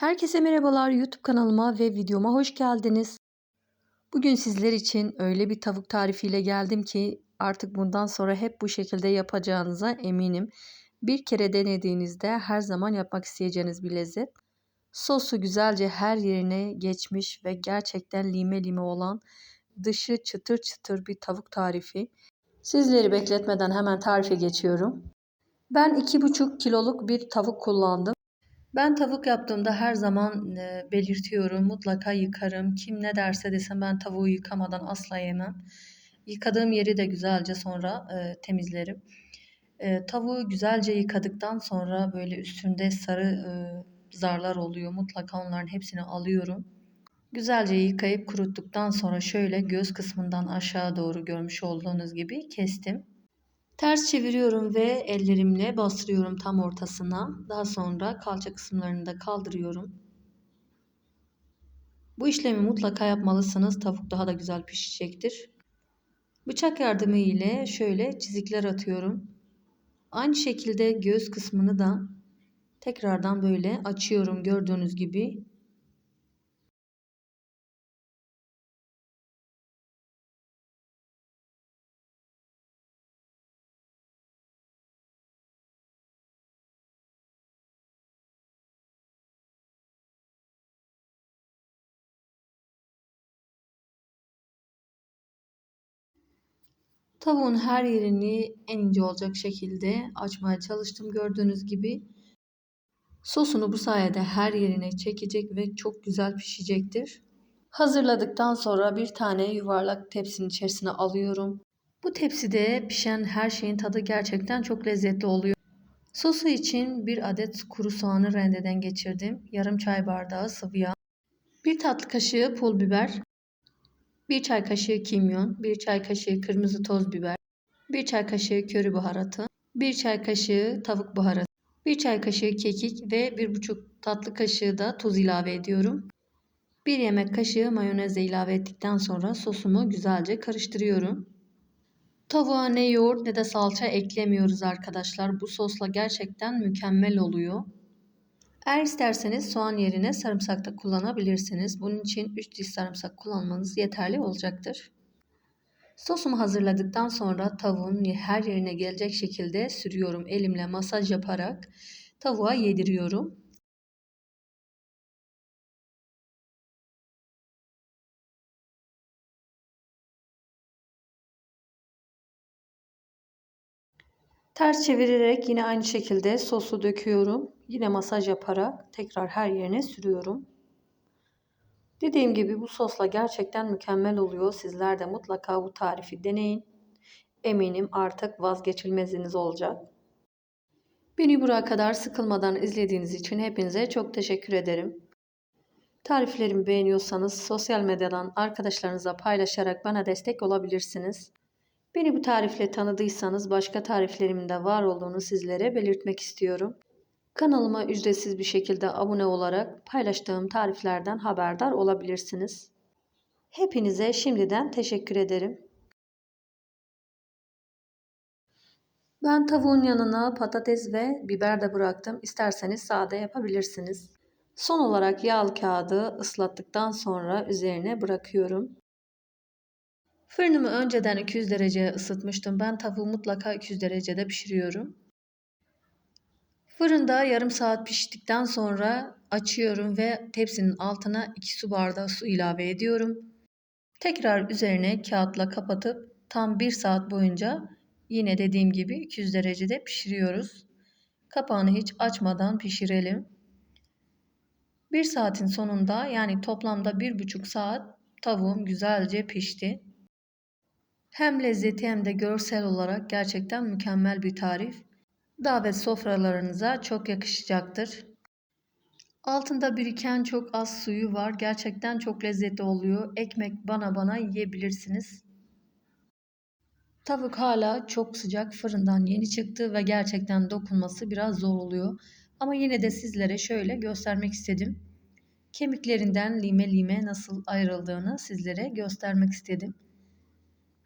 Herkese merhabalar YouTube kanalıma ve videoma hoş geldiniz. Bugün sizler için öyle bir tavuk tarifiyle geldim ki artık bundan sonra hep bu şekilde yapacağınıza eminim. Bir kere denediğinizde her zaman yapmak isteyeceğiniz bir lezzet. Sosu güzelce her yerine geçmiş ve gerçekten lime lime olan dışı çıtır çıtır bir tavuk tarifi. Sizleri bekletmeden hemen tarife geçiyorum. Ben 2,5 kiloluk bir tavuk kullandım. Ben tavuk yaptığımda her zaman e, belirtiyorum. Mutlaka yıkarım. Kim ne derse desin ben tavuğu yıkamadan asla yemem. Yıkadığım yeri de güzelce sonra e, temizlerim. E, tavuğu güzelce yıkadıktan sonra böyle üstünde sarı zarlar oluyor. Mutlaka onların hepsini alıyorum. Güzelce yıkayıp kuruttuktan sonra şöyle göz kısmından aşağı doğru görmüş olduğunuz gibi kestim. Ters çeviriyorum ve ellerimle bastırıyorum tam ortasına. Daha sonra kalça kısımlarını da kaldırıyorum. Bu işlemi mutlaka yapmalısınız. Tavuk daha da güzel pişecektir. Bıçak yardımı ile şöyle çizikler atıyorum. Aynı şekilde göz kısmını da tekrardan böyle açıyorum gördüğünüz gibi. Tavuğun her yerini en ince olacak şekilde açmaya çalıştım gördüğünüz gibi. Sosunu bu sayede her yerine çekecek ve çok güzel pişecektir. Hazırladıktan sonra bir tane yuvarlak tepsinin içerisine alıyorum. Bu tepside pişen her şeyin tadı gerçekten çok lezzetli oluyor. Sosu için bir adet kuru soğanı rendeden geçirdim. Yarım çay bardağı sıvı yağ. Bir tatlı kaşığı pul biber. 1 çay kaşığı kimyon, 1 çay kaşığı kırmızı toz biber, 1 çay kaşığı köri baharatı, 1 çay kaşığı tavuk baharatı, 1 çay kaşığı kekik ve 1,5 tatlı kaşığı da tuz ilave ediyorum. 1 yemek kaşığı mayonez ilave ettikten sonra sosumu güzelce karıştırıyorum. Tavuğa ne yoğurt ne de salça eklemiyoruz arkadaşlar. Bu sosla gerçekten mükemmel oluyor. Eğer isterseniz soğan yerine sarımsak da kullanabilirsiniz. Bunun için 3 diş sarımsak kullanmanız yeterli olacaktır. Sosumu hazırladıktan sonra tavuğun her yerine gelecek şekilde sürüyorum. Elimle masaj yaparak tavuğa yediriyorum. Ters çevirerek yine aynı şekilde sosu döküyorum. Yine masaj yaparak tekrar her yerine sürüyorum. Dediğim gibi bu sosla gerçekten mükemmel oluyor. Sizler de mutlaka bu tarifi deneyin. Eminim artık vazgeçilmeziniz olacak. Beni buraya kadar sıkılmadan izlediğiniz için hepinize çok teşekkür ederim. Tariflerimi beğeniyorsanız sosyal medyadan arkadaşlarınıza paylaşarak bana destek olabilirsiniz. Beni bu tarifle tanıdıysanız başka tariflerimin de var olduğunu sizlere belirtmek istiyorum. Kanalıma ücretsiz bir şekilde abone olarak paylaştığım tariflerden haberdar olabilirsiniz. Hepinize şimdiden teşekkür ederim. Ben tavuğun yanına patates ve biber de bıraktım. İsterseniz sade yapabilirsiniz. Son olarak yağlı kağıdı ıslattıktan sonra üzerine bırakıyorum. Fırınımı önceden 200 dereceye ısıtmıştım. Ben tavuğu mutlaka 200 derecede pişiriyorum. Fırında yarım saat piştikten sonra açıyorum ve tepsinin altına 2 su bardağı su ilave ediyorum. Tekrar üzerine kağıtla kapatıp tam 1 saat boyunca yine dediğim gibi 200 derecede pişiriyoruz. Kapağını hiç açmadan pişirelim. 1 saatin sonunda yani toplamda 1,5 saat tavuğum güzelce pişti. Hem lezzeti hem de görsel olarak gerçekten mükemmel bir tarif. Davet sofralarınıza çok yakışacaktır. Altında biriken çok az suyu var. Gerçekten çok lezzetli oluyor. Ekmek bana bana yiyebilirsiniz. Tavuk hala çok sıcak fırından yeni çıktı ve gerçekten dokunması biraz zor oluyor. Ama yine de sizlere şöyle göstermek istedim. Kemiklerinden lime lime nasıl ayrıldığını sizlere göstermek istedim.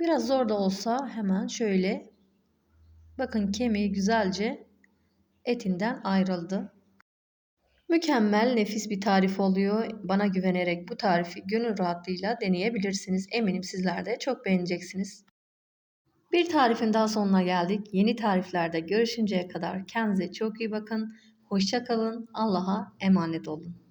Biraz zor da olsa hemen şöyle bakın kemiği güzelce etinden ayrıldı. Mükemmel, nefis bir tarif oluyor. Bana güvenerek bu tarifi gönül rahatlığıyla deneyebilirsiniz. Eminim sizler de çok beğeneceksiniz. Bir tarifin daha sonuna geldik. Yeni tariflerde görüşünceye kadar kendinize çok iyi bakın. Hoşça kalın. Allah'a emanet olun.